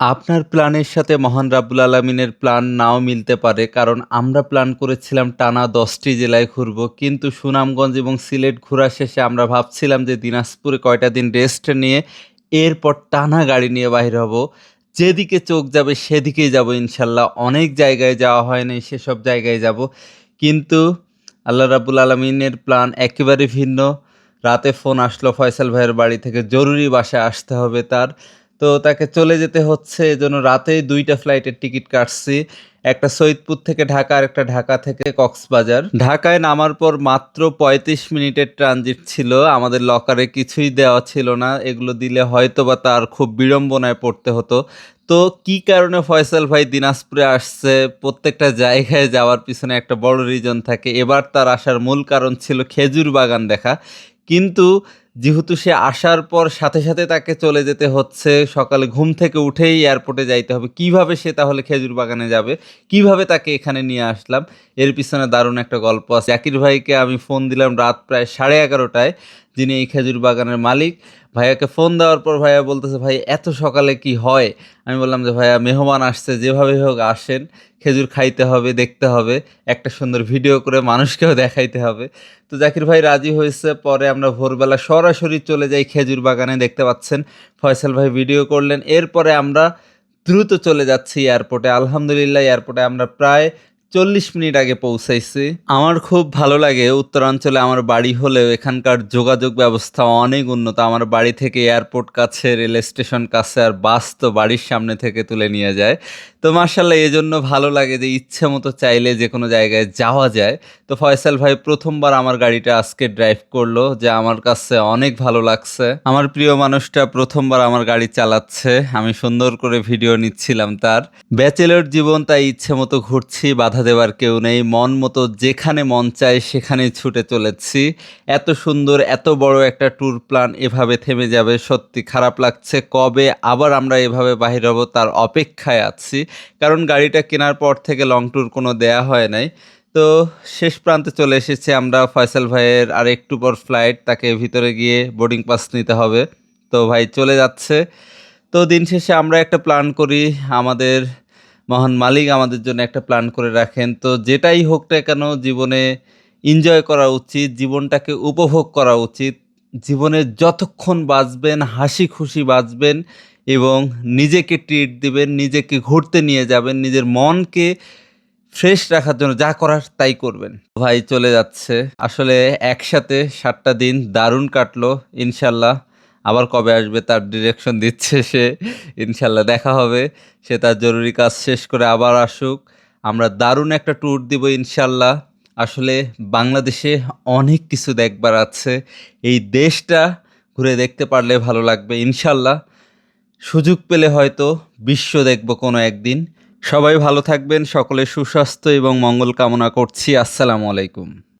আপনার প্ল্যানের সাথে মহান রাব্বুল আলমিনের প্ল্যান নাও মিলতে পারে, কারণ আমরা প্ল্যান করেছিলাম টানা দশটি জেলায় ঘুরবো, কিন্তু সুনামগঞ্জ এবং সিলেট ঘোরা শেষে আমরা ভাবছিলাম যে দিনাজপুরে কয়টা দিন রেস্ট নিয়ে এরপর টানা গাড়ি নিয়ে বাইর হব। যেদিকে চোখ যাবে সেদিকেই যাব ইনশাল্লাহ। অনেক জায়গায় যাওয়া হয়নি সেসব জায়গায় যাব। কিন্তু আল্লাহ রাব্বুল আলমিনের প্ল্যান একেবারে ভিন্ন। রাতে ফোন আসলো ফয়সাল ভাইয়ের বাড়ি থেকে, জরুরি বাসায় আসতে হবে তার। তো তাকে চলে যেতে হচ্ছে এজন্য রাতেই দুইটা ফ্লাইটের টিকিট কাটছি। একটা সৈয়দপুর থেকে ঢাকা আর একটা ঢাকা থেকে কক্সবাজার। ঢাকায় নামার পর মাত্র পঁয়ত্রিশ মিনিটের ট্রানজিট ছিল। আমাদের লকারে কিছুই দেওয়া ছিল না। এগুলো দিলে হয়তো বা তার খুব বিড়ম্বনায় পড়তে হতো। তো কি কারণে ফয়সাল ভাই দিনাজপুরে আসছে? প্রত্যেকটা জায়গায় যাওয়ার পিছনে একটা বড় রিজন থাকে। এবার তার আসার মূল কারণ ছিল খেজুর বাগান দেখা। কিন্তু যেহেতু সে আসার পর সাথে সাথে তাকে চলে যেতে হচ্ছে, সকালে ঘুম থেকে উঠেই এয়ারপোর্টে যাইতে হবে। কীভাবে সে তাহলে খেজুর বাগানে যাবে? কীভাবে তাকে এখানে নিয়ে আসলাম? এর পিছনে দারুণ একটা গল্প আছে। জাকির ভাইকে আমি ফোন দিলাম রাত প্রায় সাড়ে এগারোটায়। যিনি এই খেজুর বাগানের মালিক, ভাইয়াকে ফোন দেওয়ার পর ভাইয়া বলতেছে, ভাই, এত সকালে কি হয়? আমি বললাম যে, ভাইয়া, মেহমান আসছে, যেভাবে হোক আসেন, খেজুর খাইতে হবে, দেখতে হবে, একটা সুন্দর ভিডিও করে মানুষকেও দেখাইতে হবে। তো জাকির ভাই রাজি হয়েছে, পরে আমরা ভোরবেলা সরাসরি চলে যাই খেজুর বাগানে, দেখতে পাচ্ছেন ফয়সাল ভাই ভিডিও করলেন। এরপরে আমরা দ্রুত চলে যাচ্ছি এয়ারপোর্টে আলহামদুলিল্লাহ এয়ারপোর্টে আমরা প্রায় চল্লিশ মিনিট আগে পৌঁছাইছি। আমার খুব ভালো লাগে উত্তরাঞ্চলে আমার বাড়ি হলেও এখানকার যোগাযোগ ব্যবস্থা অনেক উন্নত। আমার বাড়ি থেকে এয়ারপোর্ট কাছে, রেল স্টেশন কাছে আর বাস তো বাড়ির সামনে থেকে তুলে নিয়ে যায়। তো মার্শাল্লাহ জন্য ভালো লাগে যে ইচ্ছে মতো চাইলে যে কোনো জায়গায় যাওয়া যায়। তো ফয়সাল ভাই, প্রথমবার আমার গাড়িটা আজকে ড্রাইভ করল যে আমার কাছে অনেক ভালো লাগছে। আমার প্রিয় মানুষটা প্রথমবার আমার গাড়ি চালাচ্ছে। আমি সুন্দর করে ভিডিও নিচ্ছিলাম তার। ব্যাচেলর জীবন তাই ইচ্ছে মতো ঘুরছি, বাধা দেওয়ার কেউ নেই। মন মতো যেখানে মন চায় সেখানেই ছুটে চলেছি। এত সুন্দর, এত বড় একটা ট্যুর প্ল্যান এভাবে থেমে যাবে, সত্যি খারাপ লাগছে। কবে আবার আমরা এভাবে বাহির হব তার অপেক্ষায় আছি। কারণ গাড়িটা কেনার পর থেকে লং ট্যুর কোনো দেয়া হয় নাই। তো শেষ প্রান্তে চলে এসেছি আমরা ফয়সাল ভাইয়ের আর একটু পর ফ্লাইট তাকে ভিতরে গিয়ে বোর্ডিং পাস নিতে হবে। তো ভাই চলে যাচ্ছে। তো দিন শেষে আমরা একটা প্ল্যান করি আমাদের মহান মালিক আমাদের জন্য একটা প্ল্যান করে রাখেন। তো যেটাই হোক না কেন, জীবনে এনজয় করা উচিত, জীবনটাকে উপভোগ করা উচিত। জীবনে যতক্ষণ বাঁচবেন, হাসি খুশি বাঁচবেন এবং নিজেকে ট্রিট দিবেন, নিজেকে ঘুরতে নিয়ে যাবেন, নিজের মনকে ফ্রেশ রাখার জন্য যা করার তাই করবেন। ভাই চলে যাচ্ছে। আসলে একসাথে সাতটা দিন দারুণ কাটলো, ইনশাল্লাহ। আবার কবে আসবে তার ডিরেকশন দিচ্ছে সে। ইনশাল্লাহ দেখা হবে। সে তার জরুরি কাজ শেষ করে আবার আসুক। আমরা দারুণ একটা ট্যুর দিব ইনশাল্লাহ। আসলে বাংলাদেশে অনেক কিছু দেখবার আছে। এই দেশটা ঘুরে দেখতে পারলে ভালো লাগবে ইনশাল্লাহ। সুযোগ পেলে হয়তো বিশ্ব দেখব কোনো একদিন। সবাই ভালো থাকবেন, সকলে সুস্বাস্থ্য এবং মঙ্গল কামনা করছি। আসসালামু আলাইকুম।